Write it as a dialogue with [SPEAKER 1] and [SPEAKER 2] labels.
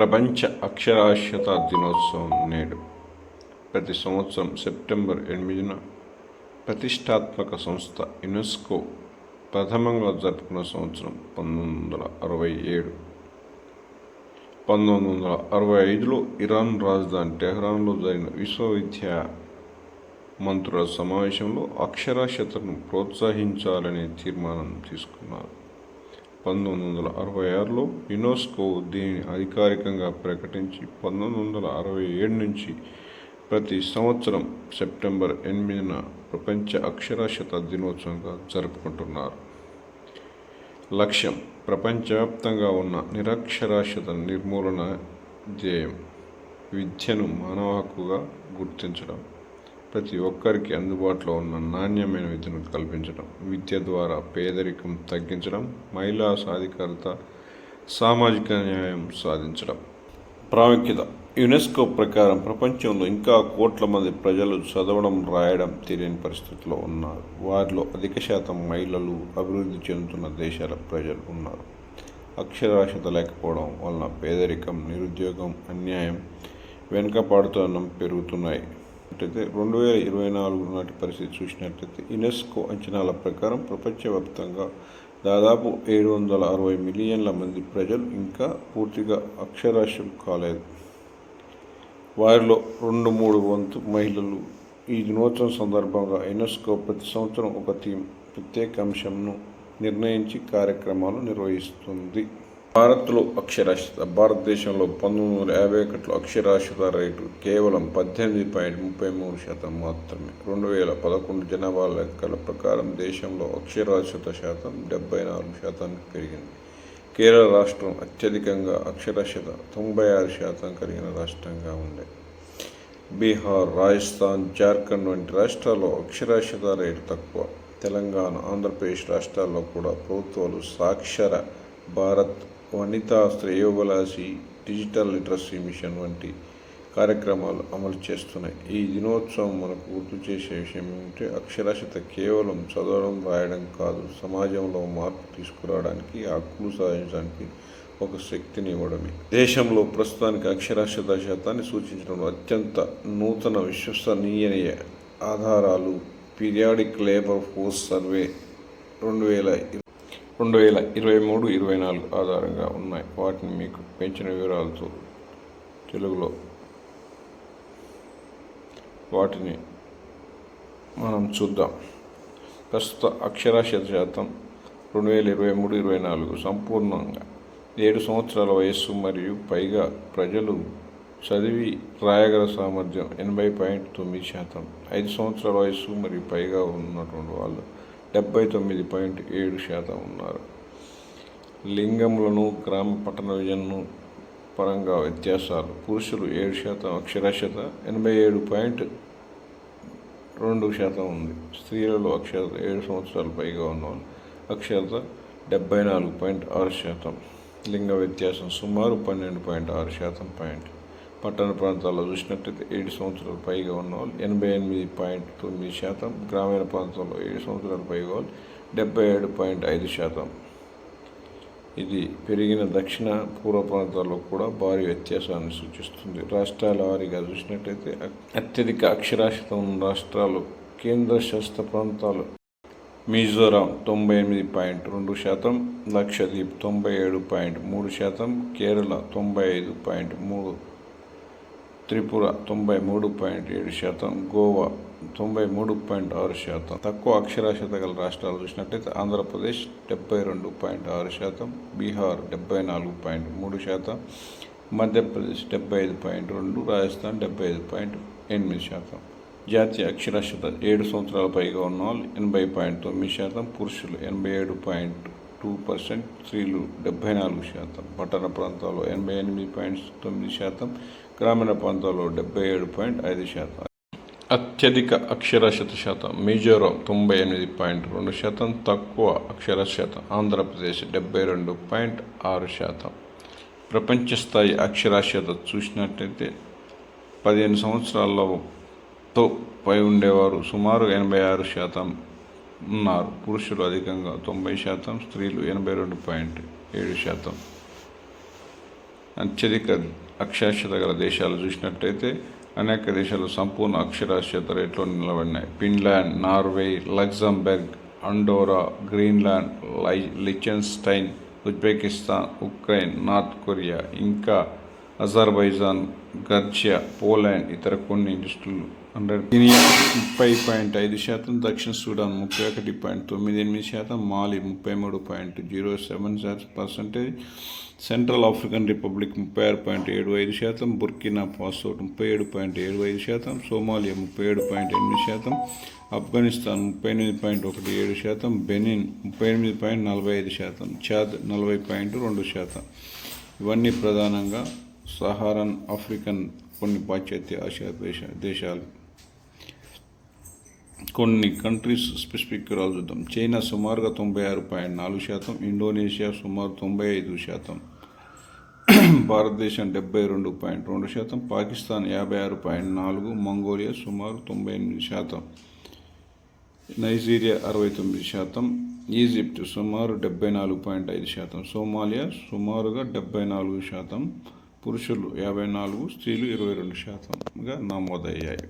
[SPEAKER 1] ప్రపంచ అక్షరాస్యత దినోత్సవం నేడు ప్రతి సంవత్సరం సెప్టెంబర్ ఎనిమిదిన ప్రతిష్టాత్మక సంస్థ యునెస్కో ప్రథమంగా జరుపుకున్న సంవత్సరం పంతొమ్మిది వందల అరవై ఏడు. పంతొమ్మిది వందల అరవై ఐదులో ఇరాన్ రాజధాని టెహ్రాన్లో జరిగిన విశ్వవిద్యా మంత్రుల సమావేశంలో అక్షరాస్యతను ప్రోత్సహించాలనే తీర్మానం తీసుకున్నారు. పంతొమ్మిది వందల అరవై ఆరులో యునెస్కో దీనిని అధికారికంగా ప్రకటించి పంతొమ్మిది వందల అరవై ఏడు నుంచి ప్రతి సంవత్సరం సెప్టెంబర్ ఎనిమిదిన ప్రపంచ అక్షరాస్యత దినోత్సవంగా జరుపుకుంటున్నారు. లక్ష్యం ప్రపంచవ్యాప్తంగా ఉన్న నిరక్షరాస్యత నిర్మూలన ధ్యేయం విద్యను మానవ హక్కుగా గుర్తించడం. ప్రతి ఒక్కరికి అందుబాటులో ఉన్న నాణ్యమైన విద్యను కల్పించడం విద్య ద్వారా పేదరికం తగ్గించడం మహిళా సాధికారత సామాజిక న్యాయం సాధించడం. ప్రాముఖ్యత. యునెస్కో ప్రకారం ప్రపంచంలో ఇంకా కోట్ల మంది ప్రజలు చదవడం రాయడం తెలియని పరిస్థితిలో ఉన్నారు. వారిలో అధిక శాతం మహిళలు అభివృద్ధి చెందుతున్న దేశాల ప్రజలు ఉన్నారు. అక్షరాస్యత లేకపోవడం వలన పేదరికం నిరుద్యోగం అన్యాయం వెనుకపాడుతనం పెరుగుతున్నాయి. అయితే రెండు వేల ఇరవై నాలుగు నాటి పరిస్థితి చూసినట్లయితే యునెస్కో అంచనాల ప్రకారం ప్రపంచవ్యాప్తంగా దాదాపు ఏడు వందల అరవై మిలియన్ల మంది ప్రజలు ఇంకా పూర్తిగా అక్షరాస్యం కాలేదు. వారిలో రెండు మూడు వంతు మహిళలు. ఈ దినోత్సవం సందర్భంగా యునెస్కో ప్రతి సంవత్సరం ఒక థీమ్ ప్రత్యేక అంశంను నిర్ణయించి కార్యక్రమాలు నిర్వహిస్తుంది. భారత్లో అక్షరాస్యత భారతదేశంలో పంతొమ్మిది వందల యాభై ఒకటిలో అక్షరాస్యత రేటు కేవలం పద్దెనిమిది పాయింట్ ముప్పై మూడు శాతం మాత్రమే. రెండు వేల పదకొండు జనాభా లెక్కల ప్రకారం దేశంలో అక్షరాస్యత శాతం డెబ్బై నాలుగు శాతానికి పెరిగింది. కేరళ రాష్ట్రం అత్యధికంగా అక్షరాస్యత తొంభై ఆరు శాతం కలిగిన రాష్ట్రంగా ఉంది. బీహార్ రాజస్థాన్ జార్ఖండ్ వంటి రాష్ట్రాల్లో అక్షరాస్యత రేటు తక్కువ. తెలంగాణ ఆంధ్రప్రదేశ్ రాష్ట్రాల్లో కూడా ప్రభుత్వాలు సాక్షర భారత్ వనితా శ్రేయోబలాసి డిజిటల్ లిటరసీ మిషన్ వంటి కార్యక్రమాలు అమలు చేస్తున్నాయి. ఈ దినోత్సవం మనకు గుర్తు చేసే విషయం ఏమిటంటే అక్షరాస్యత కేవలం చదవడం రాయడం కాదు. సమాజంలో మార్పు తీసుకురావడానికి హక్కులు సాధించడానికి ఒక శక్తిని ఇవ్వడమే. దేశంలో ప్రస్తుతానికి అక్షరాస్యత శాతాన్ని సూచించడం అత్యంత నూతన విశ్వసనీయ ఆధారాలు పీరియాడిక్ లేబర్ ఫోర్స్ సర్వే రెండు వేల రెండు వేల ఇరవై మూడు ఇరవై నాలుగు ఆధారంగా ఉన్నాయి. వాటిని మీకు పెంచిన వివరాలతో తెలుగులో వాటిని మనం చూద్దాం. ప్రస్తుత అక్షరాస్యత శాతం రెండు వేల ఇరవై మూడు ఇరవై నాలుగు సంపూర్ణంగా ఏడు సంవత్సరాల వయస్సు మరియు పైగా ప్రజలు చదివి రాయగల సామర్థ్యం ఎనభై పాయింట్ తొమ్మిది శాతం. ఐదు సంవత్సరాల వయస్సు మరియు పైగా ఉన్నటువంటి వాళ్ళు డెబ్బై తొమ్మిది పాయింట్ ఏడు శాతం ఉన్నారు. లింగములను గ్రామ పట్టణ విజన్ను పరంగా వ్యత్యాసాలు. పురుషులు ఏడు శాతం అక్షరాస్యత ఎనభై ఏడు పాయింట్ రెండు శాతం ఉంది. స్త్రీలలో అక్షరత ఏడు సంవత్సరాలు పైగా ఉన్నవాళ్ళు. అక్షరత డెబ్బై నాలుగు పాయింట్ ఆరు శాతం. లింగ వ్యత్యాసం సుమారు పన్నెండు పాయింట్ ఆరు శాతం పాయింట్. పట్టణ ప్రాంతాల్లో చూసినట్లయితే ఏడు సంవత్సరాలు పైగా ఉన్నవాళ్ళు ఎనభై ఎనిమిది పాయింట్ తొమ్మిది శాతం గ్రామీణ ప్రాంతాల్లో ఏడు సంవత్సరాలు పైగా వాళ్ళు డెబ్బై ఏడు పాయింట్ ఐదు శాతం. ఇది పెరిగిన దక్షిణ పూర్వ ప్రాంతాల్లో కూడా భారీ వ్యత్యాసాన్ని సూచిస్తుంది. రాష్ట్రాల వారీగా చూసినట్లయితే అత్యధిక అక్షరాస్యత ఉన్న రాష్ట్రాలు కేంద్ర శాస్త్ర ప్రాంతాలు మిజోరాం తొంభై ఎనిమిది పాయింట్ రెండు శాతం లక్షద్వీప్ తొంభై ఏడు పాయింట్ మూడు శాతం కేరళ తొంభై ఐదు పాయింట్ మూడు త్రిపుర తొంభై మూడు పాయింట్ ఏడు శాతం గోవా తొంభై మూడు పాయింట్ ఆరు శాతం. తక్కువ అక్షరాస్యత గల రాష్ట్రాలు చూసినట్లయితే ఆంధ్రప్రదేశ్ డెబ్బై రెండు పాయింట్ ఆరు శాతం బీహార్ డెబ్బై నాలుగు పాయింట్ మూడు శాతం మధ్యప్రదేశ్ డెబ్బై ఐదు పాయింట్ రెండు రాజస్థాన్ డెబ్బై ఐదు పాయింట్ ఎనిమిది శాతం. జాతీయ అక్షరాస్యత ఏడు సంవత్సరాల పైగా ఉన్న వాళ్ళు ఎనభై పాయింట్ తొమ్మిది శాతం పురుషులు ఎనభై ఏడు పాయింట్ టూ పర్సెంట్ స్త్రీలు డెబ్బై నాలుగు శాతం పట్టణ ప్రాంతాల్లో ఎనభై ఎనిమిది పాయింట్ తొమ్మిది శాతం గ్రామీణ ప్రాంతాల్లో డెబ్బై ఏడు పాయింట్ ఐదు శాతం. అత్యధిక అక్షరాస్యత శాతం మిజోరాం తొంభై ఎనిమిది పాయింట్ రెండు శాతం తక్కువ అక్షరాస్యత ఆంధ్రప్రదేశ్ డెబ్బై రెండు పాయింట్ ఆరు శాతం. ప్రపంచ స్థాయి అక్షరాస్యత చూసినట్లయితే పదిహేను సంవత్సరాలతో పై ఉండేవారు సుమారు ఎనభై ఆరు శాతం ఉన్నారు. పురుషులు అధికంగా తొంభై శాతం స్త్రీలు ఎనభై రెండు పాయింట్ ఏడు శాతం. అత్యధిక అక్షరాస్యత గల దేశాలు చూసినట్టయితే అనేక దేశాలు సంపూర్ణ అక్షరాస్యత రేట్లో నిలబడినాయి. Finland Norway Luxembourg Andorra Greenland Liechtenstein Uzbekistan Ukraine North Korea ఇంకా అజర్బైజాన్ గర్జియా పోలాండ్ ఇతర కొన్ని లిస్టులు హండ్రెడ్ గినియా ముప్పై పాయింట్ ఐదు శాతం దక్షిణ సూడాన్ ముప్పై ఒకటి పాయింట్ తొమ్మిది ఎనిమిది శాతం మాలి ముప్పై మూడు point zero seven percentage Central African Republic ముప్పై ఆరు పాయింట్ ఏడు ఐదు శాతం బుర్కినా ఫాసో ముప్పై ఏడు పాయింట్ ఏడు ఐదు శాతం సోమాలియా ముప్పై ఏడు పాయింట్ ఎనిమిది శాతం ఆఫ్ఘనిస్తాన్ ముప్పై ఎనిమిది పాయింట్ ఒకటి ఏడు శాతం బెనిన్ ముప్పై ఎనిమిది పాయింట్ నలభై ఐదు శాతం చాద్ నలభై పాయింట్ రెండు శాతం. ఇవన్నీ ప్రధానంగా సహారన్ ఆఫ్రికన్ కొన్ని పాశ్చాత్య ఆసియా దేశ దేశాలు. కొన్ని కంట్రీస్ స్పెసిఫిక్ వివరాలు చూద్దాం. చైనా సుమారుగా తొంభై ఆరు పాయింట్ నాలుగు శాతం ఇండోనేషియా సుమారు తొంభై ఐదు శాతం. భారతదేశం డెబ్బై రెండు పాయింట్ రెండు శాతం పాకిస్తాన్ యాభై ఆరు పాయింట్ నాలుగు మంగోలియా సుమారు తొంభై ఎనిమిది శాతం. నైజీరియా అరవై తొమ్మిది శాతం ఈజిప్ట్ సుమారు డెబ్బై నాలుగు పాయింట్ ఐదు శాతం సోమాలియా సుమారుగా డెబ్బై నాలుగు శాతం పురుషులు యాభై నాలుగు స్త్రీలు ఇరవై రెండు శాతంగా నమోదయ్యాయి.